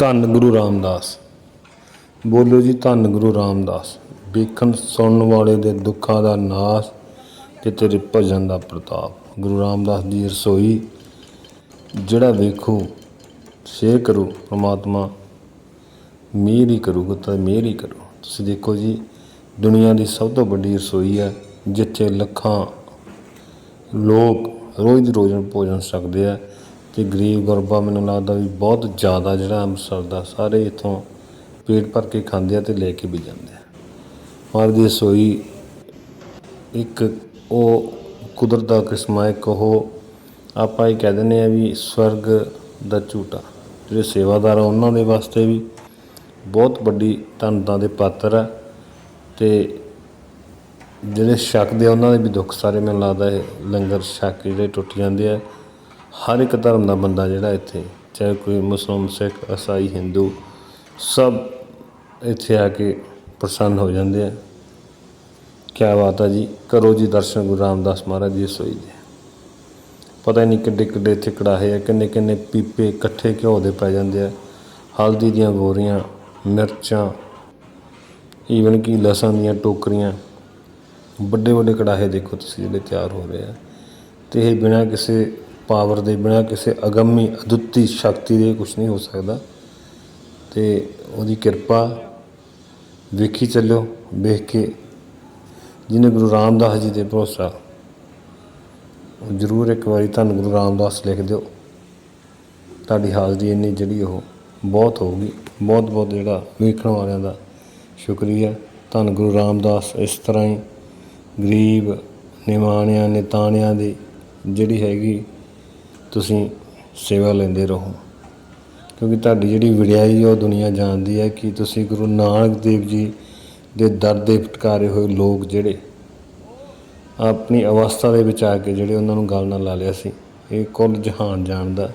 ਧੰਨ ਗੁਰੂ ਰਾਮਦਾਸ। ਬੋਲੋ ਜੀ, ਧੰਨ ਗੁਰੂ ਰਾਮਦਾਸ। ਵੇਖਣ, ਸੁਣਨ ਵਾਲੇ ਦੇ ਦੁੱਖਾਂ ਦਾ ਨਾਸ ਤੇ ਤੇਰੇ ਭਜਨ ਦਾ ਪ੍ਰਤਾਪ। ਗੁਰੂ ਰਾਮਦਾਸ ਦੀ ਰਸੋਈ ਜਿਹੜਾ ਵੇਖੋ, ਸ਼ੇਅਰ ਕਰੋ, ਪ੍ਰਮਾਤਮਾ ਮਿਹਰ ਹੀ ਕਰੂਗਾ, ਤਾਂ ਮਿਹਰ ਹੀ ਕਰੋ। ਤੁਸੀਂ ਦੇਖੋ ਜੀ, ਦੁਨੀਆ ਦੀ ਸਭ ਤੋਂ ਵੱਡੀ ਰਸੋਈ ਹੈ, ਜਿੱਥੇ ਲੱਖਾਂ ਲੋਕ ਰੋਜ਼ ਦੀ ਰੋਜ਼ ਭੋਜਨ ਸਕਦੇ ਆ। ਅਤੇ ਗਰੀਬ ਗੁਰਬਾ ਮੈਨੂੰ ਲੱਗਦਾ ਵੀ ਬਹੁਤ ਜ਼ਿਆਦਾ ਜਿਹੜਾ ਅੰਮ੍ਰਿਤਸਰ ਦਾ ਸਾਰੇ ਇੱਥੋਂ ਪੇਟ ਭਰ ਕੇ ਖਾਂਦੇ ਆ ਅਤੇ ਲੈ ਕੇ ਵੀ ਜਾਂਦੇ ਆ। ਔਰ ਦੀ ਰਸੋਈ ਇੱਕ ਉਹ ਕੁਦਰਤ ਦਾ ਕਿਸਮਾ ਇੱਕ ਉਹ ਆਪਾਂ ਇਹ ਕਹਿ ਦਿੰਦੇ ਆ ਵੀ ਸਵਰਗ ਦਾ ਝੂਟਾ, ਜਿਹੜੇ ਸੇਵਾਦਾਰ ਆ ਉਹਨਾਂ ਦੇ ਵਾਸਤੇ ਵੀ ਬਹੁਤ ਵੱਡੀ ਧੰਨਤਾ ਦੇ ਪਾਤਰ ਆ ਤੇ ਜਿਹੜੇ ਛਕਦੇ ਆ ਉਹਨਾਂ ਦੇ ਵੀ ਦੁੱਖ ਸਾਰੇ ਮੈਨੂੰ ਲੱਗਦਾ ਇਹ ਲੰਗਰ ਛਕ ਜਿਹੜੇ ਟੁੱਟ ਜਾਂਦੇ ਆ। ਹਰ ਇੱਕ ਧਰਮ ਦਾ ਬੰਦਾ ਜਿਹੜਾ ਇੱਥੇ, ਚਾਹੇ ਕੋਈ ਮੁਸਲਮਾਨ, ਸਿੱਖ ਈਸਾਈ ਹਿੰਦੂ, ਸਭ ਇੱਥੇ ਆ ਕੇ ਪ੍ਰਸੰਨ ਹੋ ਜਾਂਦੇ ਆ। ਕਿਆ ਬਾਤ ਆ ਜੀ, ਕਰੋ ਜੀ ਦਰਸ਼ਨ ਗੁਰੂ ਰਾਮਦਾਸ ਮਹਾਰਾਜ ਜੀ ਰਸੋਈ ਦੇ। ਪਤਾ ਹੀ ਨਹੀਂ ਕਿੱਡੇ ਕਿੱਡੇ ਇੱਥੇ ਕੜਾਹੇ ਆ, ਕਿੰਨੇ ਕਿੰਨੇ ਪੀਪੇ ਇਕੱਠੇ ਘਿਓ ਦੇ ਪੈ ਜਾਂਦੇ ਆ। ਹਲਦੀ ਦੀਆਂ ਗੋਰੀਆਂ, ਮਿਰਚਾਂ ਈਵਨ ਕਿ ਲਸਣ ਦੀਆਂ ਟੋਕਰੀਆਂ। ਵੱਡੇ ਵੱਡੇ ਕੜਾਹੇ ਦੇਖੋ ਤੁਸੀਂ ਜਿਹੜੇ ਤਿਆਰ ਹੋ ਰਹੇ ਆ। ਤੇ ਇਹ ਬਿਨਾਂ ਕਿਸੇ ਪਾਵਰ ਦੇ ਬਿਨਾਂ ਕਿਸੇ ਅਗੰਮੀ ਅਦੁੱਤੀ ਸ਼ਕਤੀ ਦੇ ਕੁਝ ਨਹੀਂ ਹੋ ਸਕਦਾ। ਤੇ ਉਹਦੀ ਕਿਰਪਾ ਵੇਖੀ ਚੱਲਿਓ, ਵੇਖ ਕੇ ਜਿਹਨੇ ਗੁਰੂ ਰਾਮਦਾਸ ਜੀ ਤੇ ਭਰੋਸਾ, ਉਹ ਜ਼ਰੂਰ ਇੱਕ ਵਾਰੀ ਧੰਨ ਗੁਰੂ ਰਾਮਦਾਸ ਲਿਖ ਦਿਓ। ਤੁਹਾਡੀ ਹਾਜ਼ਰੀ ਇੰਨੀ ਜਿਹੜੀ ਉਹ ਬਹੁਤ ਹੋਊਗੀ। ਬਹੁਤ ਬਹੁਤ ਜਿਹੜਾ ਵੇਖਣ ਵਾਲਿਆਂ ਦਾ ਸ਼ੁਕਰੀਆ। ਧੰਨ ਗੁਰੂ ਰਾਮਦਾਸ, ਇਸ ਤਰ੍ਹਾਂ ਹੀ ਗਰੀਬ, ਨਿਮਾਣਿਆਂ, ਨੇਤਾਣਿਆਂ ਦੀ ਜਿਹੜੀ ਹੈਗੀ ਤੁਸੀਂ ਸੇਵਾ ਲੈਂਦੇ ਰਹੋ। ਕਿਉਂਕਿ ਤੁਹਾਡੀ ਜਿਹੜੀ ਵਡਿਆਈ ਉਹ ਦੁਨੀਆ ਜਾਣਦੀ ਹੈ ਕਿ ਤੁਸੀਂ ਗੁਰੂ ਨਾਨਕ ਦੇਵ ਜੀ ਦੇ ਦਰ ਦੇ ਫਟਕਾਰੇ ਹੋਏ ਲੋਕ ਜਿਹੜੇ, ਆਪਣੀ ਅਵਸਥਾ ਦੇ ਵਿੱਚ ਆ ਕੇ ਜਿਹੜੇ ਉਹਨਾਂ ਨੂੰ ਗੱਲ ਨਾਲ ਲਾ ਲਿਆ ਸੀ। ਇਹ ਕੁੱਲ ਜਹਾਨ ਜਾਣਦਾ।